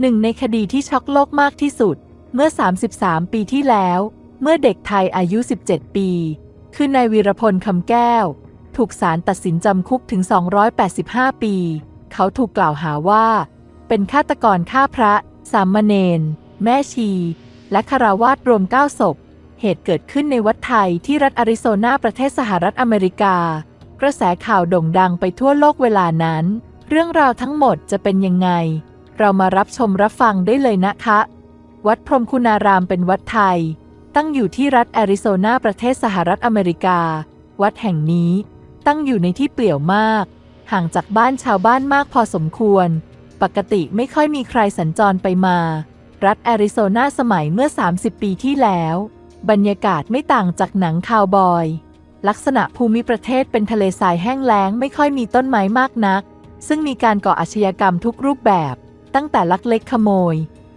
หนึ่งในคดีที่ช็อกโลกมากที่สุด เมื่อ 33 ปีที่แล้ว เมื่อเด็กไทยอายุ 17 ปี คือนายวีรพลคำแก้ว ถูกศาลตัดสินจำคุกถึง 285 ปี เขาถูกกล่าวหาว่า เป็นฆาตกรฆ่าพระ สามเณรแม่ชี และคาราวาสรวม 9 ศพ เหตุเกิดขึ้นในวัดไทยที่รัฐอาริโซนาประเทศสหรัฐอเมริกา กระแสข่าวโด่งดังไปทั่วโลกเวลานั้น เรื่องราวทั้งหมดจะเป็นยังไง เรามารับชมรับฟังได้เลยนะคะ วัดพรมคุณารามเป็นวัดไทย ตั้งอยู่ที่รัฐแอริโซนาประเทศสหรัฐอเมริกา วัดแห่งนี้ตั้งอยู่ในที่เปลี่ยวมาก ห่างจากบ้านชาวบ้านมากพอสมควร ปกติไม่ค่อยมีใครสัญจรไปมา รัฐแอริโซนาสมัยเมื่อ 30 ปีที่แล้ว บรรยากาศไม่ต่างจากหนังคาวบอย ลักษณะภูมิประเทศเป็นทะเลทรายแห้งแล้งไม่ค่อยมีต้นไม้มากนัก ซึ่งมีการก่ออาชญากรรมทุกรูปแบบ ตั้งแต่ลักเล็กขโมย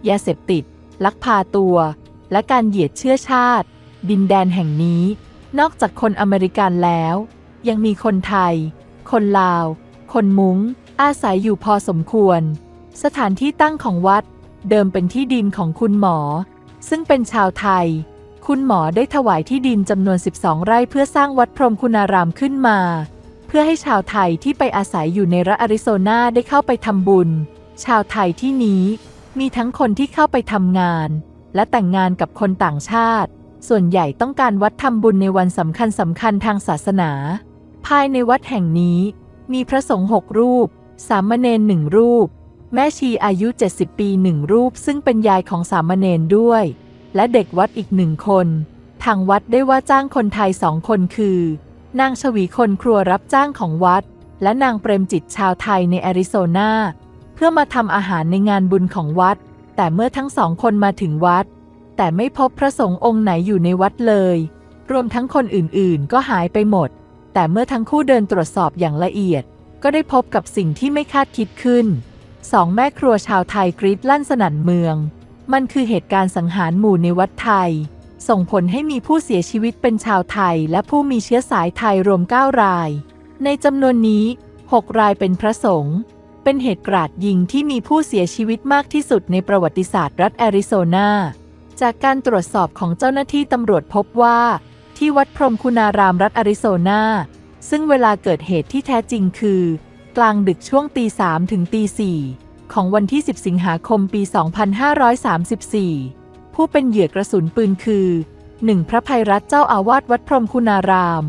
ยาเสพติด ลักพาตัว และการเหยียดเชื้อชาติ ดินแดนแห่งนี้ นอกจากคนอเมริกันแล้ว ยังมีคนไทย คนลาว คนมุง้ง อาศัยอยู่พอสมควร สถานที่ตั้งของวัด เดิมเป็นที่ดินของคุณหมอ ซึ่งเป็นชาวไทย คุณหมอได้ถวายที่ดินจำนวน 12 ไร่เพื่อสร้างวัดพรมคุณารามขึ้นมา เพื่อให้ชาวไทยที่ไปอาศัยอยู่ในรัฐอาริโซนาได้เข้าไปทำบุญ ชาวไทยที่นี้มีทั้งคนที่เข้าไปทำงาน และแต่งงานกับคนต่างชาติ ส่วนใหญ่ต้องการวัดทำบุญในวันสำคัญสำคัญทางศาสนา ภายในวัดแห่งนี้ มีพระสงฆ์หกรูป สามเณรหนึ่งรูป แม่ชีอายุ 70 ปีหนึ่งรูป ซึ่งเป็นยายของสามเณรด้วย และเด็กวัดอีกหนึ่งคน ทางวัดได้ว่าจ้างคนไทยสองคนคือ นางชวีคนครัวรับจ้างของวัด และนางเปรมจิตชาวไทยในแอริโซนา พื่อมาทำอาหารในงานบุญของวัด แต่เมื่อทั้งสองคนมาถึงวัด แต่ไม่พบพระสงฆ์องค์ไหนอยู่ในวัดเลย รวมทั้งคนอื่นๆ ก็หายไปหมด แต่เมื่อทั้งคู่เดินตรวจสอบอย่างละเอียด ก็ได้พบกับสิ่งที่ไม่คาดคิดขึ้น สองแม่ครัวชาวไทยกรีดลั่นสนั่นเมือง มันคือเหตุการณ์สังหารหมู่ในวัดไทย ส่งผลให้มีผู้เสียชีวิตเป็นชาวไทย และผู้มีเชื้อสายไทยรวม 9 ราย ในจำนวนนี้ 6 รายเป็นพระสงฆ์ เป็นเหตุกราดยิงที่มีผู้เสียชีวิตมากที่สุดในประวัติศาสตร์รัฐแอริโซนา จากการตรวจสอบของเจ้าหน้าที่ตำรวจพบว่า ที่วัดพรมคุณารามรัฐแอริโซนา ซึ่งเวลาเกิดเหตุที่แท้จริงคือ กลางดึกช่วงตีสามถึงตีสี่ของวันที่ 10 สิงหาคมปี 2534 ผู้เป็นเหยื่อกระสุนปืนคือ 1. พระภัยรัตเจ้าอาวาสวัดพรมคุณาราม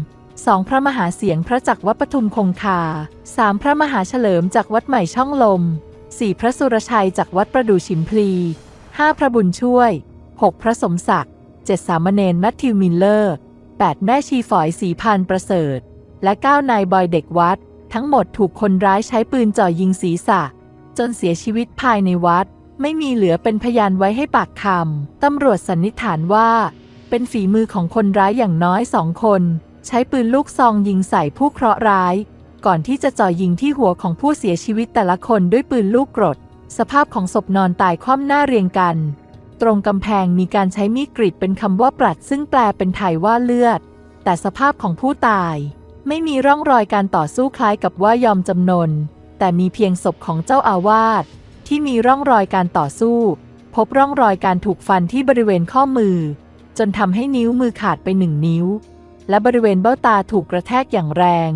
2. พระมหาเสียงพระจักรวัดปทุมคงคา 3. พระมหาเฉลิมจากวัดใหม่ช่องลม 4. พระสุรชัยจากวัดประดู่ชิมพลี 5. พระบุญช่วย 6. พระสมศักดิ์ 7. สามเณรแมทธิวมิลเลอร์ 8. แม่ชีฝอยสีพันประเสริฐ และ 9 นายบอยเด็กวัด ทั้งหมดถูกคนร้ายใช้ปืนจ่อยิงศีรษะ จนเสียชีวิตภายในวัด ไม่มีเหลือเป็นพยานไว้ให้ปากคำตำรวจสันนิษฐานว่า เป็นฝีมือของคนร้ายอย่างน้อยสองคน ใช้ปืนลูกซองยิงใส่ผู้เคราะห์ร้าย ก่อนที่จะจ่อยิงที่หัวของผู้เสียชีวิตแต่ละคนด้วยปืนลูกกรด สภาพของศพนอนตายคว่ำหน้าเรียงกัน ตรงกำแพงมีการใช้มีดกรีดเป็นคำว่าปรัดซึ่งแปลเป็นไทยว่าเลือด แต่สภาพของผู้ตาย ไม่มีร่องรอยการต่อสู้คล้ายกับว่ายอมจำนน แต่มีเพียงศพของเจ้าอาวาสที่มีร่องรอยการต่อสู้ พบร่องรอยการถูกฟันที่บริเวณข้อมือ จนทำให้นิ้วมือขาดไปหนึ่งนิ้ว และบริเวณเบ้าตาถูกกระแทกอย่างแรง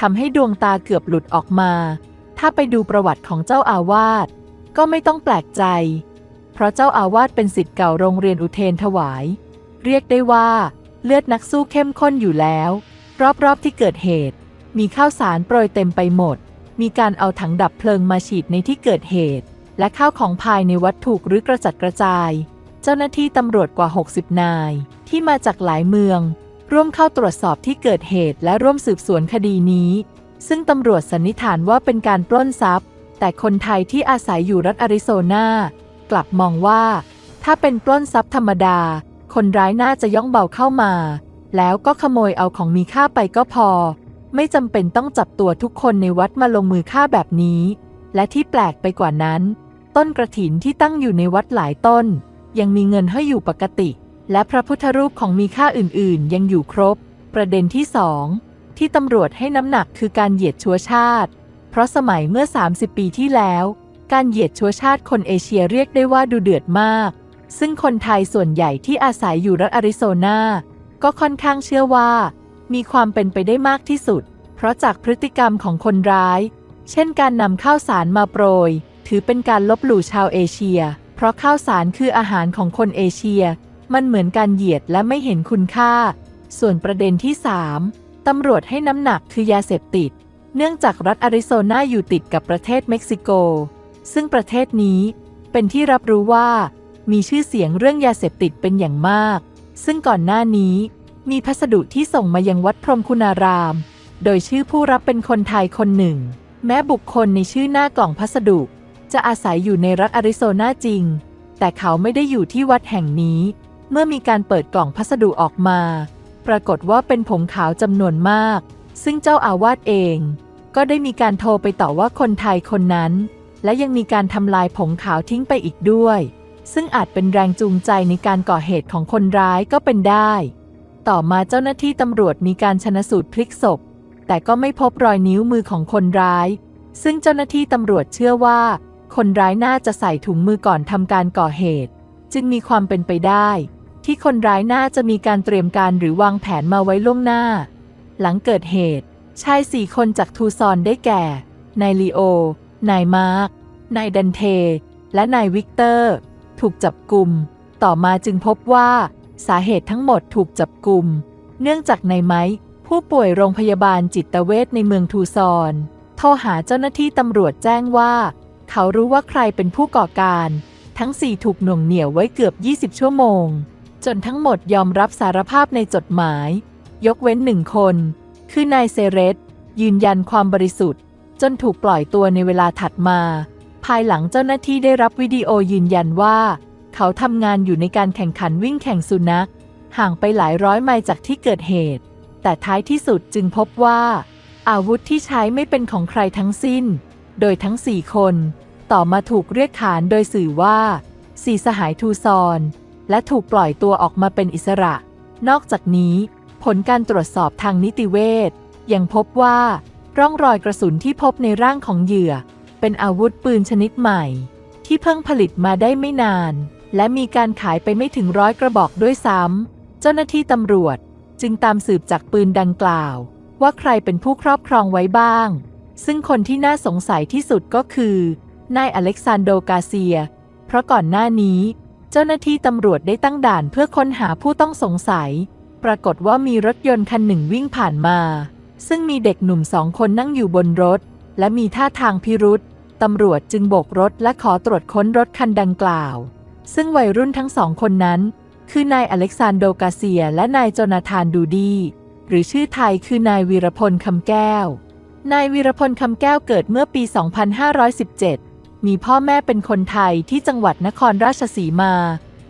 ทำให้ดวงตาเกือบหลุดออกมา ถ้าไปดูประวัติของเจ้าอาวาสก็ไม่ต้องแปลกใจ เพราะเจ้าอาวาสเป็นสิทธิ์เก่าโรงเรียนอุเทนถวาย เรียกได้ว่า เลือดนักสู้เข้มข้นอยู่แล้ว รอบๆที่เกิดเหตุ มีข้าวสารโปรยเต็มไปหมด มีการเอาถังดับเพลิงมาฉีดในที่เกิดเหตุ และข้าวของภายในวัดถูกหรือกระจัดกระจาย เจ้าหน้าที่ตำรวจกว่า 60 นาย ที่มาจากหลายเมือง ร่วมเข้าตรวจสอบที่เกิดเหตุและร่วมสืบสวนคดีนี้ ซึ่งตำรวจสันนิษฐานว่าเป็นการปล้นทรัพย์ แต่คนไทยที่อาศัยอยู่รัฐอาริโซนากลับมองว่า ถ้าเป็นปล้นทรัพย์ธรรมดา คนร้ายน่าจะย่องเบาเข้ามา แล้วก็ขโมยเอาของมีค่าไปก็พอ ไม่จำเป็นต้องจับตัวทุกคนในวัดมาลงมือฆ่าแบบนี้ และที่แปลกไปกว่านั้น ต้นกระถินที่ตั้งอยู่ในวัดหลายต้น ยังมีเงินให้อยู่ปกติ และพระพุทธรูปของมีค่าอื่นๆ ยังอยู่ครบ ประเด็นที่สองที่ตำรวจให้น้ำหนักคือการเหยียดชัวชาติ เพราะสมัยเมื่อ 30 ปีที่แล้ว การเหยียดชัวชาติคนเอเชียเรียกได้ว่าดูเดือดมาก ซึ่งคนไทยส่วนใหญ่ที่อาศัยอยู่รัฐอาริโซนาก็ค่อนข้างเชื่อว่า มีความเป็นไปได้มากที่สุด เพราะจากพฤติกรรมของคนร้าย เช่นการนำข้าวสารมาโปรย ถือเป็นการลบหลู่ชาวเอเชีย เพราะข้าวสารคืออาหารของคนเอเชีย มันเหมือนการเหยียดและไม่เห็นคุณค่า ส่วนประเด็นที่ 3 ตำรวจให้น้ำหนักคือยาเสพติด เนื่องจากรัฐอาริโซนาอยู่ติดกับประเทศเม็กซิโก ซึ่งประเทศนี้เป็นที่รับรู้ว่า มีชื่อเสียงเรื่องยาเสพติดเป็นอย่างมาก ซึ่งก่อนหน้านี้มีพัสดุที่ส่งมายังวัดพรมคุณาราม โดยชื่อผู้รับเป็นคนไทยคนหนึ่ง แม้บุคคลในชื่อหน้ากล่องพัสดุ จะอาศัยอยู่ในรัฐอาริโซนาจริง แต่เขาไม่ได้อยู่ที่วัดแห่งนี้ เมื่อมีการเปิดกล่องพัสดุออกมา ปรากฏว่าเป็นผงขาวจำนวนมาก ซึ่งเจ้าอาวาสเอง ก็ได้มีการโทรไปต่อว่าคนไทยคนนั้น และยังมีการทำลายผงขาวทิ้งไปอีกด้วย ซึ่งอาจเป็นแรงจูงใจในการก่อเหตุของคนร้ายก็เป็นได้ ต่อมาเจ้าหน้าที่ตำรวจมีการชนสูตรพลิกศพ แต่ก็ไม่พบรอยนิ้วมือของคนร้าย ซึ่งเจ้าหน้าที่ตำรวจเชื่อว่า คนร้ายน่าจะใส่ถุงมือก่อนทำการก่อเหตุ จึงมีความเป็นไปได้ ที่คนร้ายน่าจะมีการเตรียมการหรือวางแผนมาไว้ล่วงหน้า หลังเกิดเหตุ ชายสี่คนจากทูซอนได้แก่ นายลีโอ นายมาร์กนายดันเท และนายวิกเตอร์ ถูกจับกลุ่ม ต่อมาจึงพบว่า สาเหตุทั้งหมดถูกจับกลุ่ม เนื่องจากนายไม้ ผู้ป่วยโรงพยาบาลจิตเวชในเมืองทูซอนโทรหาเจ้าหน้าที่ตำรวจแจ้งว่า เขารู้ว่าใครเป็นผู้ก่อการ ทั้งสี่ถูกหน่วงเหนี่ยวไว้เกือบ 20 ชั่วโมง จนทั้งหมดยอมรับสารภาพในจดหมาย ยกเว้นหนึ่งคน คือนายเซเรสยืนยันความบริสุทธิ์ จนถูกปล่อยตัวในเวลาถัดมา ภายหลังเจ้าหน้าที่ได้รับวิดีโอยืนยันว่า เขาทำงานอยู่ในการแข่งขันวิ่งแข่งสุนัข ห่างไปหลายร้อยไมล์จากที่เกิดเหตุ แต่ท้ายที่สุดจึงพบว่า อาวุธที่ใช้ไม่เป็นของใครทั้งสิ้น โดยทั้งสี่คน ต่อมาถูกเรียกขานโดยสื่อว่าสี่สหายทูซอน และถูกปล่อยตัวออกมาเป็นอิสระ นอกจากนี้ ผลการตรวจสอบทางนิติเวชยังพบว่า ร่องรอยกระสุนที่พบในร่างของเหยื่อ เป็นอาวุธปืนชนิดใหม่ ที่เพิ่งผลิตมาได้ไม่นาน และมีการขายไปไม่ถึงร้อยกระบอกด้วยซ้ำ เจ้าหน้าที่ตำรวจจึงตามสืบจากปืนดังกล่าว ว่าใครเป็นผู้ครอบครองไว้บ้าง ซึ่งคนที่น่าสงสัยที่สุดก็คือ นายอเล็กซานโดกาเซีย เพราะก่อนหน้านี้ เจ้าหน้าที่ตำรวจได้ตั้งด่านเพื่อค้นหาผู้ต้องสงสัย ปรากฏว่ามีรถยนต์คันหนึ่งวิ่งผ่านมา ซึ่งมีเด็กหนุ่มสองคนนั่งอยู่บนรถ และมีท่าทางพิรุษตำรวจจึงโบกรถและขอตรวจค้นรถคันดังกล่าว ซึ่งวัยรุ่นทั้งสองคนนั้น คือนายอเล็กซานโดกาเซีย และนายโจนาธานดูดี หรือชื่อไทยคือนายวีรพลคำแก้ว นายวีรพลคำแก้วเกิดเมื่อปี 2517 มีพ่อแม่เป็นคนไทยที่จังหวัดนครราชสีมา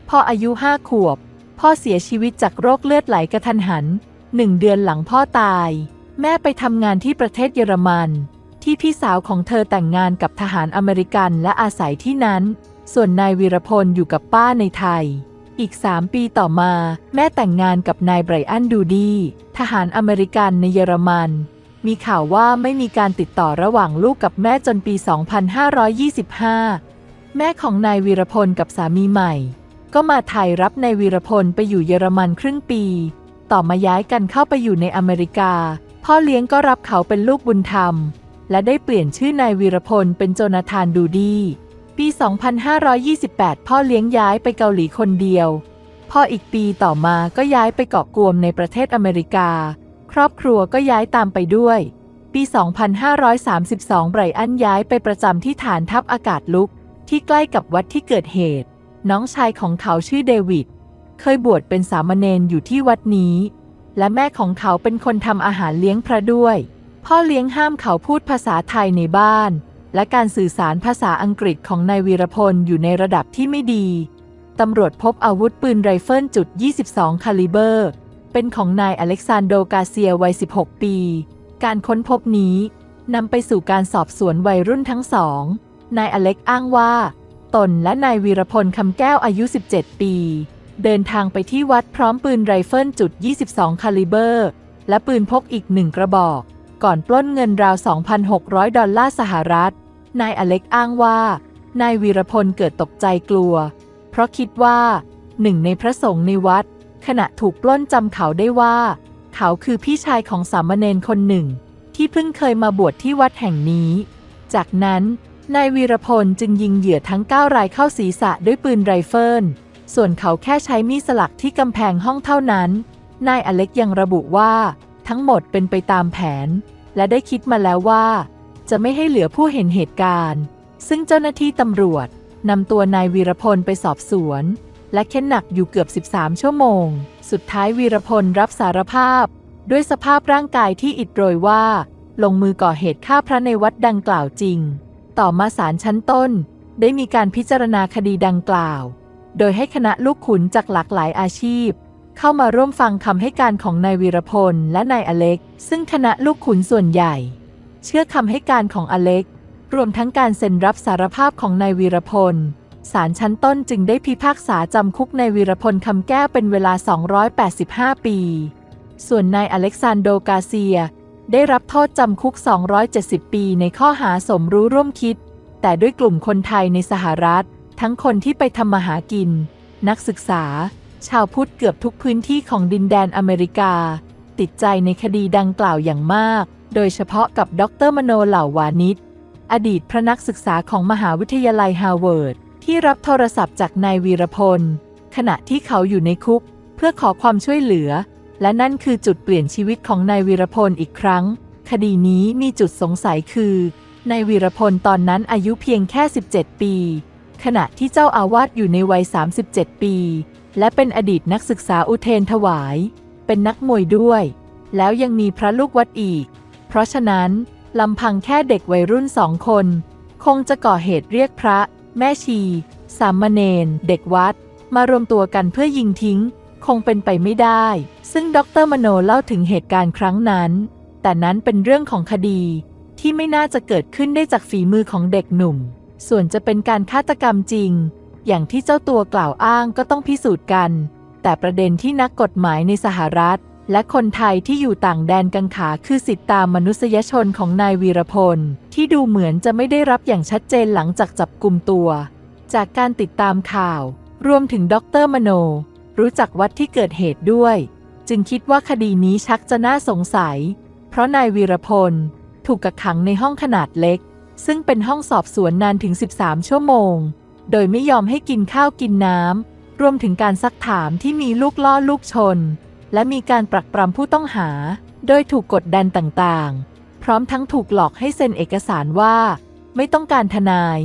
พ่ออายุห้าขวบ พ่อเสียชีวิตจากโรคเลือดไหลกระทันหันหนึ่งเดือนหลังพ่อตาย แม่ไปทำงานที่ประเทศเยอรมัน ที่พี่สาวของเธอแต่งงานกับทหารอเมริกันและอาศัยที่นั้น ส่วนนายวีรพลอยู่กับป้าในไทย อีกสามปีต่อมา แม่แต่งงานกับนายไบรอันดูดี ทหารอเมริกันในเยอรมัน มีข่าวว่าไม่มีการติดต่อระหว่างลูกกับแม่จนปี 2525 แม่ของนายวีรพลกับสามีใหม่ ก็มาไทยรับนายวีรพลไปอยู่เยอรมันครึ่งปี ต่อมาย้ายกันเข้าไปอยู่ในอเมริกา พ่อเลี้ยงก็รับเขาเป็นลูกบุญธรรม และได้เปลี่ยนชื่อนายวีรพลเป็นโจนาธานดูดีปี 2528 พ่อเลี้ยงย้ายไปเกาหลีคนเดียว พ่ออีกปีต่อมาก็ย้ายไปเกาะกวมในประเทศอเมริกา ครอบครัวก็ย้ายตามไปด้วย ปี 2532 ไบรอันย้ายไปประจำที่ฐานทัพอากาศลุก ที่ใกล้กับวัดที่เกิดเหตุ น้องชายของเขาชื่อเดวิด เคยบวชเป็นสามเณรอยู่ที่วัดนี้ และแม่ของเขาเป็นคนทำอาหารเลี้ยงพระด้วย พ่อเลี้ยงห้ามเขาพูดภาษาไทยในบ้าน และการสื่อสารภาษาอังกฤษของนายวีรพลอยู่ในระดับที่ไม่ดีตำรวจพบอาวุธปืนไรเฟิลจุด 22 คาลิเบอร์ เป็นของนายอเล็กซานโดกาเซียวัย 16 ปี การค้นพบนี้นำไปสู่การสอบสวนวัยรุ่นทั้งสอง นายอเล็กอ้างว่า ตนและนายวีรพลคำแก้วอายุ 17 ปี เดินทางไปที่วัดพร้อมปืนไรเฟิลจุด 22 คาลิเบอร์ และปืนพกอีกหนึ่งกระบอก ก่อนปล้นเงินราว 2,600 ดอลลาร์สหรัฐ นายอเล็กอ้างว่า นายวีรพลเกิดตกใจกลัว เพราะคิดว่าหนึ่งในพระสงฆ์ในวัด ขณะถูกปล้นจำเขาได้ว่า เขาคือพี่ชายของสามเณรคนหนึ่ง ที่เพิ่งเคยมาบวชที่วัดแห่งนี้ จากนั้นนายวีรพลจึงยิงเหยื่อทั้ง 9 รายเข้าศีรษะด้วยปืนไรเฟิล ส่วนเขาแค่ใช้มีดสลักที่กำแพงห้องเท่านั้น นายอเล็กยังระบุว่า ทั้งหมดเป็นไปตามแผน และได้คิดมาแล้วว่า จะไม่ให้เหลือผู้เห็นเหตุการณ์ ซึ่งเจ้าหน้าที่ตำรวจนำตัวนายวีรพลไปสอบสวน และเค้นหนักอยู่เกือบ 13 ชั่วโมง สุดท้ายวีรพลรับสารภาพ ด้วยสภาพร่างกายที่อิดโรยว่า ลงมือก่อเหตุฆ่าพระในวัดดังกล่าวจริง ต่อมาศาลชั้นต้น ได้มีการพิจารณาคดีดังกล่าว โดยให้คณะลูกขุนจากหลากหลายอาชีพ เข้ามาร่วมฟังคำให้การของนายวีรพลและนายอเล็ก ซึ่งคณะลูกขุนส่วนใหญ่ เชื่อคำให้การของอเล็ก รวมทั้งการเซ็นรับสารภาพของนายวีรพล ศาลชั้นต้นจึงได้พิพากษาจำคุกในวีรพลคำแก้วเป็นเวลา 285 ปี ส่วนนายอเล็กซานโดกาเซีย ได้รับโทษจำคุก 270 ปีในข้อหาสมรู้ร่วมคิด แต่ด้วยกลุ่มคนไทยในสหรัฐ ทั้งคนที่ไปทำมาหากิน นักศึกษา ชาวพุทธเกือบทุกพื้นที่ของดินแดนอเมริกา ติดใจในคดีดังกล่าวอย่างมาก โดยเฉพาะกับดรมโนเหล่าวานิชอดีตพระนักศึกษาของมหาวิทยาลัยฮาร์วาร์ด ที่รับโทรศัพท์จากนายวีรพล ขณะที่เขาอยู่ในคุก เพื่อขอความช่วยเหลือ และนั่นคือจุดเปลี่ยนชีวิตของนายวีรพลอีกครั้ง คดีนี้มีจุดสงสัยคือนายวีรพลตอนนั้นอายุเพียงแค่ 17 ปี ขณะที่เจ้าอาวาสอยู่ในวัย 37 ปี และเป็นอดีตนักศึกษาอุเทนถวาย เป็นนักมวยด้วย แล้วยังมีพระลูกวัดอีก เพราะฉะนั้นลำพังแค่เด็กวัยรุ่นสองคน คงจะก่อเหตุเรียกพระ แม่ชี สามเณร เด็กวัด มารวมตัวกันเพื่อยิงทิ้ง คงเป็นไปไม่ได้ ซึ่งดรมโนเล่าถึงเหตุการณ์ครั้งนั้น แต่นั้นเป็นเรื่องของคดี ที่ไม่น่าจะเกิดขึ้นได้จากฝีมือของเด็กหนุ่ม ส่วนจะเป็นการฆาตกรรมจริง อย่างที่เจ้าตัวกล่าวอ้างก็ต้องพิสูจน์กัน แต่ประเด็นที่นักกฎหมายในสหรัฐ และคนไทยที่อยู่ต่างแดนกังขาคือสิทธิตามมนุษยชนของนายวีรพล ที่ดูเหมือนจะไม่ได้รับอย่างชัดเจนหลังจากจับกลุ่มตัว จากการติดตามข่าว รวมถึงดรมโน รู้จักวัดที่เกิดเหตุด้วย จึงคิดว่าคดีนี้ชักจะน่าสงสัย เพราะนายวีรพล ถูกกักขังในห้องขนาดเล็ก ซึ่งเป็นห้องสอบสวนนานถึง 13 ชั่วโมง โดยไม่ยอมให้กินข้าวกินน้ำรวมถึงการซักถามที่มีลูกล่อลูกชน และมีการปรักปรำผู้ต้องหา โดยถูกกดดันต่างๆ พร้อมทั้งถูกหลอกให้เซ็นเอกสารว่า ไม่ต้องการทนาย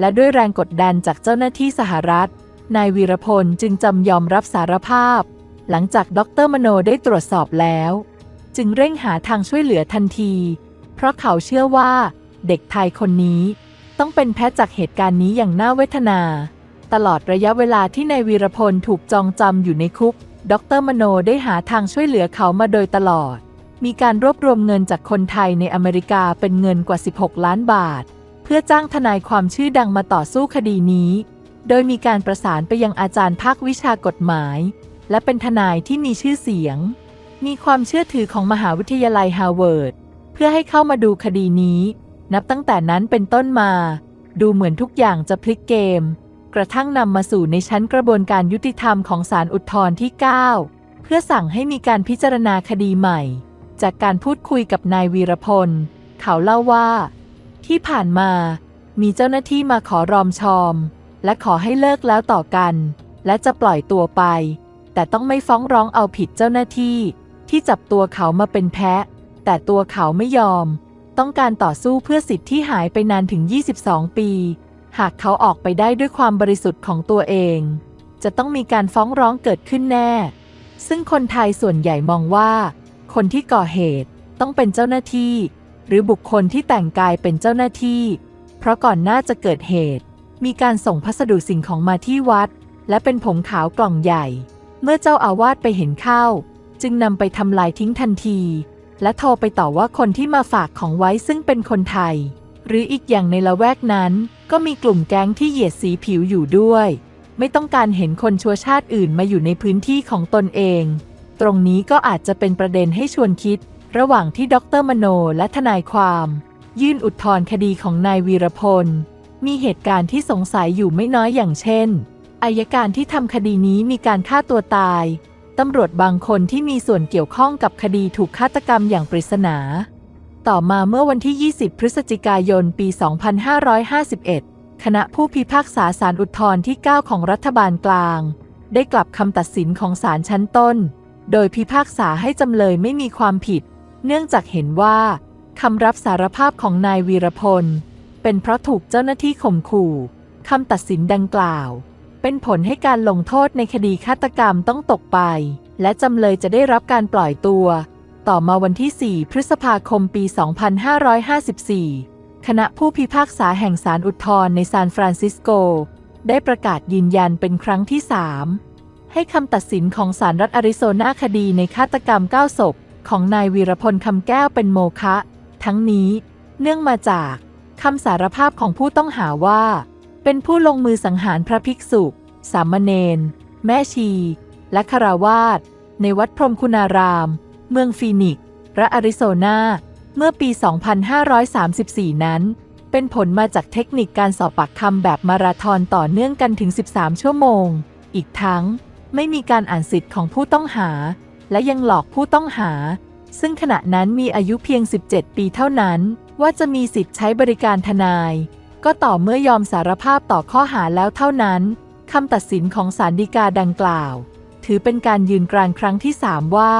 และด้วยแรงกดดันจากเจ้าหน้าที่สหรัฐ นายวีรพลจึงจำยอมรับสารภาพ หลังจากดรมโนได้ตรวจสอบแล้ว จึงเร่งหาทางช่วยเหลือทันที เพราะเขาเชื่อว่า เด็กไทยคนนี้ ต้องเป็นแพ้จากเหตุการณ์นี้อย่างน่าเวทนา ตลอดระยะเวลาที่นายวีรพลถูกจองจำอยู่ในคุก ดรมโนได้หาทางช่วยเหลือเขามาโดยตลอด มีการรวบรวมเงินจากคนไทยในอเมริกาเป็นเงินกว่า 16 ล้านบาท เพื่อจ้างทนายความชื่อดังมาต่อสู้คดีนี้ โดยมีการประสานไปยังอาจารย์ภาควิชากฎหมาย และเป็นทนายที่มีชื่อเสียง มีความเชื่อถือของมหาวิทยาลัยฮาร์วาร์ดเพื่อให้เข้ามาดูคดีนี้ นับตั้งแต่นั้นเป็นต้นมา ดูเหมือนทุกอย่างจะพลิกเกม กระทั่งนำมาสู่ในชั้นกระบวนการยุติธรรมของศาลอุทธรณ์ที่ 9 เพื่อสั่งให้มีการพิจารณาคดีใหม่ จากการพูดคุยกับนายวีรพล เขาเล่าว่า ที่ผ่านมามีเจ้าหน้าที่มาขอรอมชอม และขอให้เลิกแล้วต่อกัน และจะปล่อยตัวไป แต่ต้องไม่ฟ้องร้องเอาผิดเจ้าหน้าที่ ที่จับตัวเขามาเป็นแพะ แต่ตัวเขาไม่ยอม ต้องการต่อสู้เพื่อสิทธิ์ที่หายไปนานถึง 22 ปี หากเขาออกไปได้ด้วยความบริสุทธิ์ของตัวเอง จะต้องมีการฟ้องร้องเกิดขึ้นแน่ ซึ่งคนไทยส่วนใหญ่มองว่า คนที่ก่อเหตุต้องเป็นเจ้าหน้าที่ หรือบุคคลที่แต่งกายเป็นเจ้าหน้าที่ เพราะก่อนหน้าจะเกิดเหตุ มีการส่งพัสดุสิ่งของมาที่วัด และเป็นผงขาวกล่องใหญ่ เมื่อเจ้าอาวาสไปเห็นเข้า จึงนำไปทำลายทิ้งทันที และโทรไปต่อว่าคนที่มาฝากของไว้ซึ่งเป็นคนไทย หรืออีกอย่างในละแวกนั้น ก็มีกลุ่มแก๊งที่เหยียดสีผิวอยู่ด้วย ไม่ต้องการเห็นคนชัวชาติอื่นมาอยู่ในพื้นที่ของตนเอง ตรงนี้ก็อาจจะเป็นประเด็นให้ชวนคิด ระหว่างที่ดรมโนและทนายความ ยื่นอุทธรณ์คดีของนายวีรพล มีเหตุการณ์ที่สงสัยอยู่ไม่น้อยอย่างเช่นอายการที่ทำคดีนี้มีการฆ่าตัวตาย ตำรวจบางคนที่มีส่วนเกี่ยวข้องกับคดีถูกฆาตกรรมอย่างปริศนา ต่อมาเมื่อวันที่ 20 พฤศจิกายน ปี 2551 คณะผู้พิพากษาศาลอุทธรณ์ที่ 9 ของรัฐบาลกลาง ได้กลับคำตัดสินของศาลชั้นต้น โดยพิพากษาให้จำเลยไม่มีความผิด เนื่องจากเห็นว่าคำรับสารภาพของนายวีรพล เป็นเพราะถูกเจ้าหน้าที่ข่มขู่คำตัดสินดังกล่าว เป็นผลให้การลงโทษในคดีฆาตกรรมต้องตกไป และจำเลยจะได้รับการปล่อยตัว ต่อมาวันที่ 4 พฤษภาคมปี 2554 คณะผู้พิพากษาแห่งศาลอุทธรณ์ในซานฟรานซิสโก ได้ประกาศยืนยันเป็นครั้งที่ 3 ให้คำตัดสินของศาลรัฐอาริโซนาคดีในฆาตกรรม 9 ศพ ของนายวีรพลคำแก้วเป็นโมฆะทั้งนี้ เนื่องมาจากคำสารภาพของผู้ต้องหาว่า เป็นผู้ลงมือสังหารพระภิกษุ สามเณรแม่ชี และคาราวาสในวัดพรมคุณาราม เมืองฟีนิกซ์รัฐอาริโซนาเมื่อปี 2534 นั้น เป็นผลมาจากเทคนิคการสอบปากคำแบบมาราธอนต่อเนื่องกันถึง 13 ชั่วโมง อีกทั้งไม่มีการอ่านสิทธิ์ของผู้ต้องหา และยังหลอกผู้ต้องหา ซึ่งขณะนั้นมีอายุเพียง 17 ปีเท่านั้น ว่าจะมีสิทธิ์ใช้บริการทนาย ก็ต่อเมื่อยอมสารภาพต่อข้อหาแล้วเท่านั้นคำตัดสินของศาลฎีกาดังกล่าว ถือเป็นการยืนกรานครั้งที่ 3 ว่า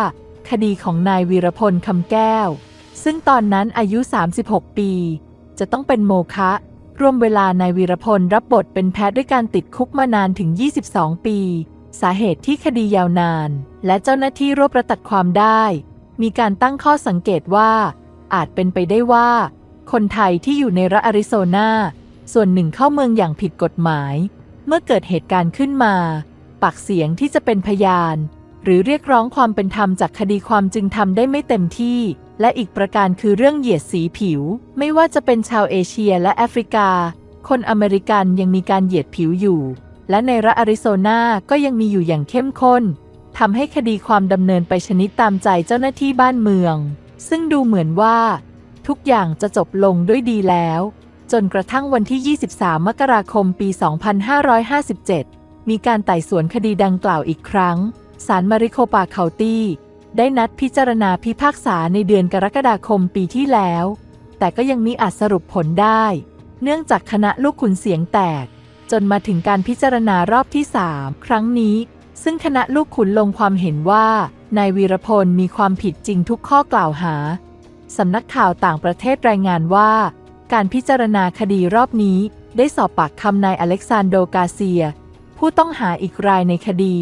คดีของนายวีรพลคำแก้ว ซึ่งตอนนั้นอายุ 36 ปี จะต้องเป็นโมฆะรวมเวลานายวีรพลรับบทเป็นแพทย์ด้วยการติดคุกมานานถึง 22 ปี สาเหตุที่คดียาวนาน และเจ้าหน้าที่รวบประตัดความได้ มีการตั้งข้อสังเกตว่า อาจเป็นไปได้ว่า คนไทยที่อยู่ในรัฐอาริโซนาส่วนหนึ่งเข้าเมืองอย่างผิดกฎหมาย เมื่อเกิดเหตุการณ์ขึ้นมา ปากเสียงที่จะเป็นพยาน หรือเรียกร้องความเป็นธรรมจากคดีความจึงทำได้ไม่เต็มที่ และอีกประการคือเรื่องเหยียดสีผิว ไม่ว่าจะเป็นชาวเอเชียและแอฟริกา คนอเมริกันยังมีการเหยียดผิวอยู่ และในรัฐอาริโซนาก็ยังมีอยู่อย่างเข้มข้นทำให้คดีความดำเนินไปชนิดตามใจเจ้าหน้าที่บ้านเมือง ซึ่งดูเหมือนว่า ทุกอย่างจะจบลงด้วยดีแล้ว จนกระทั่งวันที่ 23 มกราคมปี 2557 มีการไต่สวนคดีดังกล่าวอีกครั้ง ศาลมาริโคปาเคาตี้ได้นัดพิจารณาพิพากษาในเดือนกรกฎาคมปีที่แล้ว แต่ก็ยังมีอาจสรุปผลได้ เนื่องจากคณะลูกขุนเสียงแตก จนมาถึงการพิจารณารอบที่ 3 ครั้งนี้ ซึ่งคณะลูกขุนลงความเห็นว่านายวีรพลมีความผิดจริงทุกข้อกล่าวหา สำนักข่าวต่างประเทศรายงานว่า การพิจารณาคดีรอบนี้ได้สอบปากคำนายอเล็กซานโดกาเซีย ผู้ต้องหาอีกรายในคดี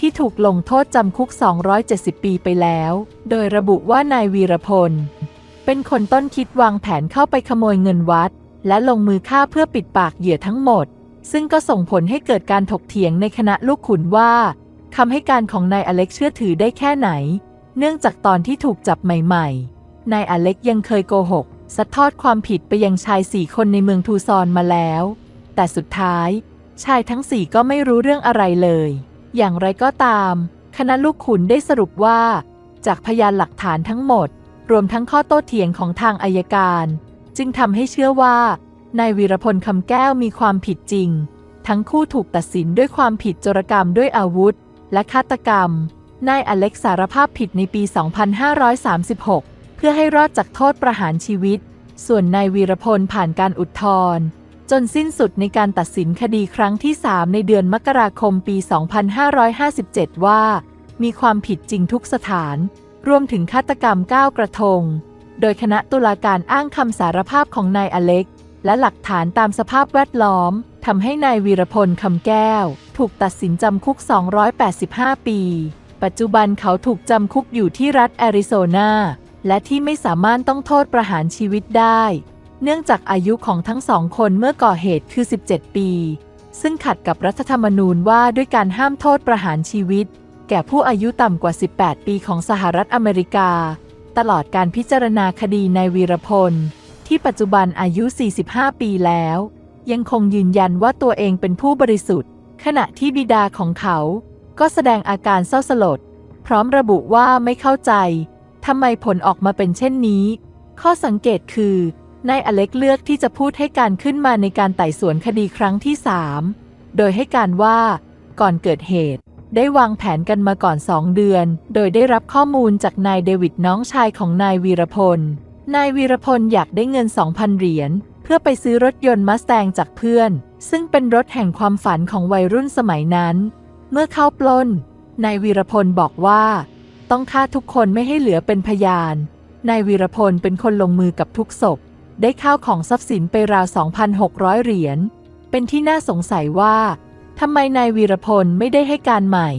ที่ถูกลงโทษจำคุก 270 ปีไปแล้ว โดยระบุว่านายวีรพล เป็นคนต้นคิดวางแผนเข้าไปขโมยเงินวัด และลงมือฆ่าเพื่อปิดปากเหยื่อทั้งหมด ซึ่งก็ส่งผลให้เกิดการถกเถียงในคณะลูกขุนว่าคำให้การของนายอเล็กเชื่อถือได้แค่ไหน เนื่องจากตอนที่ถูกจับใหม่ๆ นายอเล็กยังเคยโกหกซัดทอดความผิดไปยังชายสี่คนในเมืองทูซอนมาแล้ว แต่สุดท้าย ชายทั้งสี่ก็ไม่รู้เรื่องอะไรเลย อย่างไรก็ตาม คณะลูกขุนได้สรุปว่า จากพยานหลักฐานทั้งหมด รวมทั้งข้อโต้เถียงของทางอายการ จึงทำให้เชื่อว่านายวีรพลคำแก้วมีความผิดจริง ทั้งคู่ถูกตัดสินด้วยความผิดโจรกรรมด้วยอาวุธ และฆาตกรรม นายอเล็กสารภาพผิดในปี 2536 เพื่อให้รอดจากโทษประหารชีวิต ส่วนนายวีรพลผ่านการอุทธรณ์ จนสิ้นสุดในการตัดสินคดีครั้งที่ 3 ในเดือนมกราคมปี 2557 ว่า มีความผิดจริงทุกสถาน รวมถึงฆาตกรรม 9 กระทง โดยคณะตุลาการอ้างคำสารภาพของนายอเล็ก และหลักฐานตามสภาพแวดล้อมทำให้นายวีรพลคำแก้ว ถูกตัดสินจำคุก 285 ปี ปัจจุบันเขาถูกจำคุกอยู่ที่รัฐแอริโซนา และที่ไม่สามารถต้องโทษประหารชีวิตได้ เนื่องจากอายุของทั้งสองคนเมื่อก่อเหตุคือ 17 ปี ซึ่งขัดกับรัฐธรรมนูญว่าด้วยการห้ามโทษประหารชีวิต แก่ผู้อายุต่ำกว่า 18 ปีของสหรัฐอเมริกา ตลอดการพิจารณาคดีนายวีรพล ที่ปัจจุบันอายุ 45 ปีแล้ว ยังคงยืนยันว่าตัวเองเป็นผู้บริสุทธิ์ ขณะที่บิดาของเขา ก็แสดงอาการเศร้าสลด พร้อมระบุว่าไม่เข้าใจทำไมผลออกมาเป็นเช่นนี้ ข้อสังเกตคือ นายอเล็กเลือกที่จะพูดให้การขึ้นมาในการไต่สวนคดีครั้งที่สามโดยให้การว่าก่อนเกิดเหตุ ได้วางแผนกันมาก่อนสองเดือน โดยได้รับข้อมูลจากนายเดวิดน้องชายของนายวีรพล นายวีรพลอยากได้เงิน 2,000 เหรียญเพื่อไปซื้อรถยนต์มัสแตงจากเพื่อน ซึ่งเป็นรถแห่งความฝันของวัยรุ่นสมัยนั้น เมื่อเข้าปล้น นายวีรพลบอกว่า ต้องฆ่าทุกคนไม่ให้เหลือเป็นพยาน นายวีรพลเป็นคนลงมือกับทุกศพ ได้ข้าวของทรัพย์สินไปราว 2,600 เหรียญ เป็นที่น่าสงสัยว่าทำไมนายวีรพลไม่ได้ให้การใหม่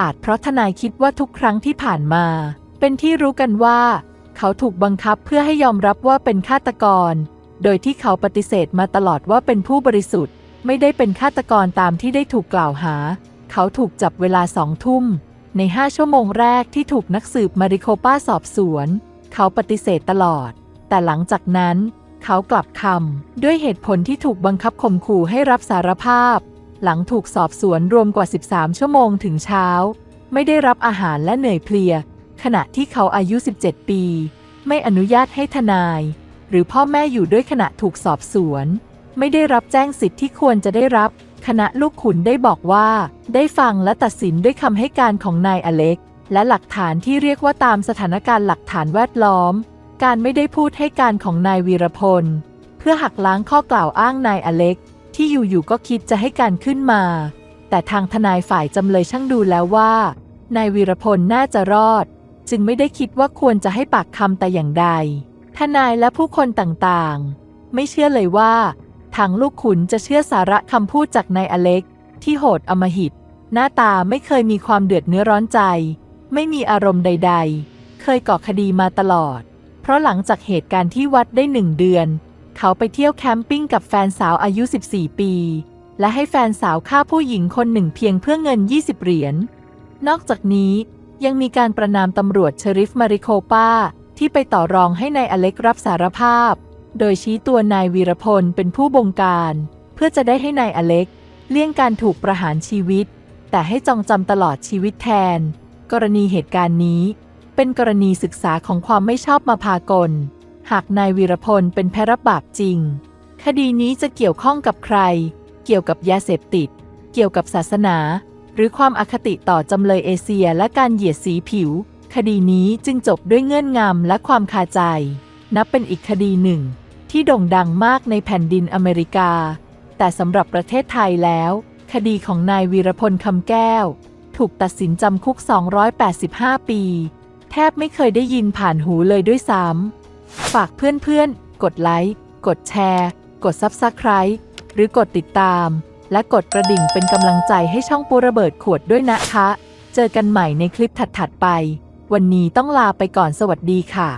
อาจเพราะทนายคิดว่าทุกครั้งที่ผ่านมา เป็นที่รู้กันว่า เขาถูกบังคับเพื่อให้ยอมรับว่าเป็นฆาตกร โดยที่เขาปฏิเสธมาตลอดว่าเป็นผู้บริสุทธิ์ ไม่ได้เป็นฆาตกรตามที่ได้ถูกกล่าวหา เขาถูกจับเวลาสองทุ่ม ในห้าชั่วโมงแรกที่ถูกนักสืบมาริโคป้าสอบสวน เขาปฏิเสธตลอด แต่หลังจากนั้น เขากลับคำด้วยเหตุผลที่ถูกบังคับข่มขู่ให้รับสารภาพ หลังถูกสอบสวนรวมกว่า 13 ชั่วโมงถึงเช้า ไม่ได้รับอาหารและเหนื่อยเพลีย ขณะที่เขาอายุ 17 ปี ไม่อนุญาตให้ทนาย หรือพ่อแม่อยู่ด้วยขณะถูกสอบสวน ไม่ได้รับแจ้งสิทธิ์ที่ควรจะได้รับ คณะลูกขุนได้บอกว่า ได้ฟังและตัดสินด้วยคำให้การของนายอเล็ก และหลักฐานที่เรียกว่าตามสถานการณ์หลักฐานแวดล้อม การไม่ได้พูดให้การของนายวีรพล เพื่อหักล้างข้อกล่าวอ้างนายอเล็ก ที่อยู่ๆก็คิดจะให้การขึ้นมา แต่ทางทนายฝ่ายจำเลยช่างดูแล้วว่านายวีรพลน่าจะรอด จึงไม่ได้คิดว่าควรจะให้ปากคำแต่อย่างใด ทนายและผู้คนต่างๆ ไม่เชื่อเลยว่า ทางลูกขุนจะเชื่อสาระคำพูดจากนายอเล็ก ที่โหดอำมหิต หน้าตาไม่เคยมีความเดือดเนื้อร้อนใจ ไม่มีอารมณ์ใด ๆ เคยก่อคดีมาตลอด ราะหลังจากเหตุการณ์ที่วัดได้หนึ่งเดือน เขาไปเที่ยวแคมปิ้งกับแฟนสาวอายุ 14 ปี และให้แฟนสาวฆ่าผู้หญิงคนหนึ่งเพียงเพื่อเงิน 20 เหรียญ นอกจากนี้ยังมีการประนามตำรวจเชอริฟมาริโคปาที่ไปต่อรองให้นายอเล็กรับสารภาพ โดยชี้ตัวนายวีรพลเป็นผู้บงการ เพื่อจะได้ให้นายอเล็ก เลี่ยงการถูกประหารชีวิต แต่ให้จองจำตลอดชีวิตแทน กรณีเหตุการณ์นี้ เป็นกรณีศึกษาของความไม่ชอบมาพากล หากนายวีรพลเป็นแพรับบาปจริง คดีนี้จะเกี่ยวข้องกับใคร เกี่ยวกับยาเสพติด เกี่ยวกับศาสนา หรือความอคติต่อจำเลยเอเชียและการเหยียดสีผิว คดีนี้จึงจบด้วยเงื่อนงำและความคาใจ นับเป็นอีกคดีหนึ่ง ที่โด่งดังมากในแผ่นดินอเมริกา แต่สำหรับประเทศไทยแล้ว คดีของนายวีรพลคำแก้ว ถูกตัดสินจำคุก 285 ปี แทบไม่เคยได้ยินผ่านหูเลยด้วยซ้ำฝากเพื่อนๆ กดไลค์ กดแชร์ กดซับสไคร b e หรือกดติดตาม และกดกระดิ่งเป็นกำลังใจให้ช่องปูระเบิดขวดด้วยนะคะ เจอกันใหม่ในคลิปถัดๆไป วันนี้ต้องลาไปก่อนสวัสดีค่ะ